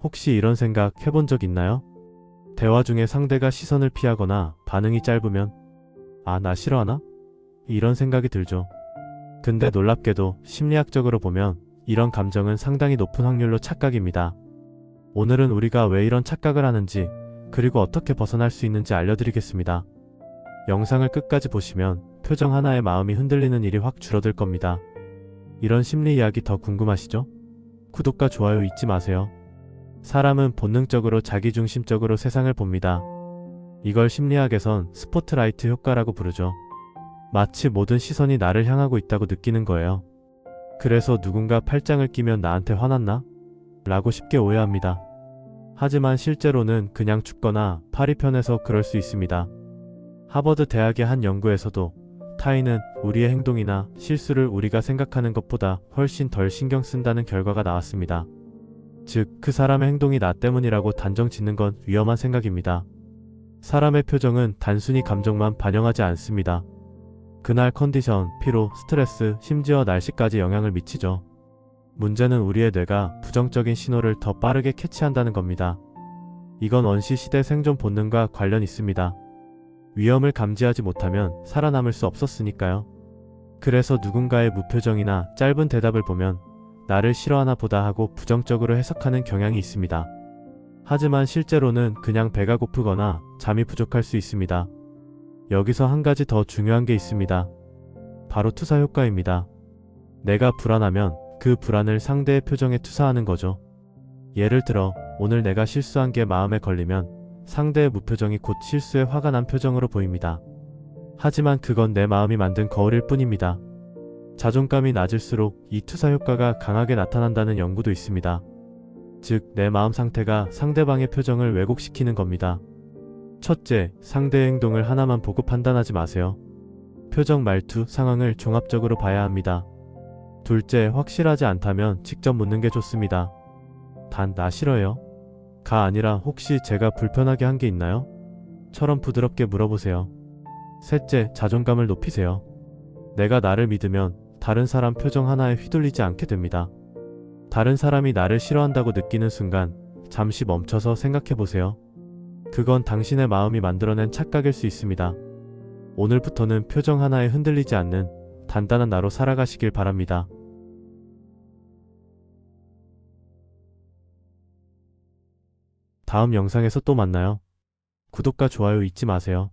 혹시 이런 생각 해본 적 있나요? 대화 중에 상대가 시선을 피하거나 반응이 짧으면 아, 나 싫어하나? 이런 생각이 들죠. 근데 놀랍게도 심리학적으로 보면 이런 감정은 상당히 높은 확률로 착각입니다. 오늘은 우리가 왜 이런 착각을 하는지 그리고 어떻게 벗어날 수 있는지 알려드리겠습니다. 영상을 끝까지 보시면 표정 하나에 마음이 흔들리는 일이 확 줄어들 겁니다. 이런 심리 이야기 더 궁금하시죠? 구독과 좋아요 잊지 마세요. 사람은 본능적으로 자기중심적으로 세상을 봅니다. 이걸 심리학에선 스포트라이트 효과라고 부르죠. 마치 모든 시선이 나를 향하고 있다고 느끼는 거예요. 그래서 누군가 팔짱을 끼면 나한테 화났나? 라고 쉽게 오해합니다. 하지만 실제로는 그냥 죽거나 팔이 편해서 그럴 수 있습니다. 하버드 대학의 한 연구에서도 타인은 우리의 행동이나 실수를 우리가 생각하는 것보다 훨씬 덜 신경 쓴다는 결과가 나왔습니다. 즉, 그 사람의 행동이 나 때문이라고 단정 짓는 건 위험한 생각입니다. 사람의 표정은 단순히 감정만 반영하지 않습니다. 그날 컨디션, 피로, 스트레스, 심지어 날씨까지 영향을 미치죠. 문제는 우리의 뇌가 부정적인 신호를 더 빠르게 캐치한다는 겁니다. 이건 원시 시대 생존 본능과 관련 있습니다. 위험을 감지하지 못하면 살아남을 수 없었으니까요. 그래서 누군가의 무표정이나 짧은 대답을 보면 나를 싫어하나 보다 하고 부정적으로 해석하는 경향이 있습니다. 하지만 실제로는 그냥 배가 고프거나 잠이 부족할 수 있습니다. 여기서 한 가지 더 중요한 게 있습니다. 바로 투사 효과입니다. 내가 불안하면 그 불안을 상대의 표정에 투사하는 거죠. 예를 들어, 오늘 내가 실수한 게 마음에 걸리면 상대의 무표정이 곧 실수에 화가 난 표정으로 보입니다. 하지만 그건 내 마음이 만든 거울일 뿐입니다. 자존감이 낮을수록 이 투사 효과가 강하게 나타난다는 연구도 있습니다. 즉, 내 마음 상태가 상대방의 표정을 왜곡시키는 겁니다. 첫째, 상대의 행동을 하나만 보고 판단하지 마세요. 표정, 말투, 상황을 종합적으로 봐야 합니다. 둘째, 확실하지 않다면 직접 묻는 게 좋습니다. 단, 나 싫어요? 가 아니라 혹시 제가 불편하게 한 게 있나요? 처럼 부드럽게 물어보세요. 셋째, 자존감을 높이세요. 내가 나를 믿으면 다른 사람 표정 하나에 휘둘리지 않게 됩니다. 다른 사람이 나를 싫어한다고 느끼는 순간 잠시 멈춰서 생각해 보세요. 그건 당신의 마음이 만들어낸 착각일 수 있습니다. 오늘부터는 표정 하나에 흔들리지 않는 단단한 나로 살아가시길 바랍니다. 다음 영상에서 또 만나요. 구독과 좋아요 잊지 마세요.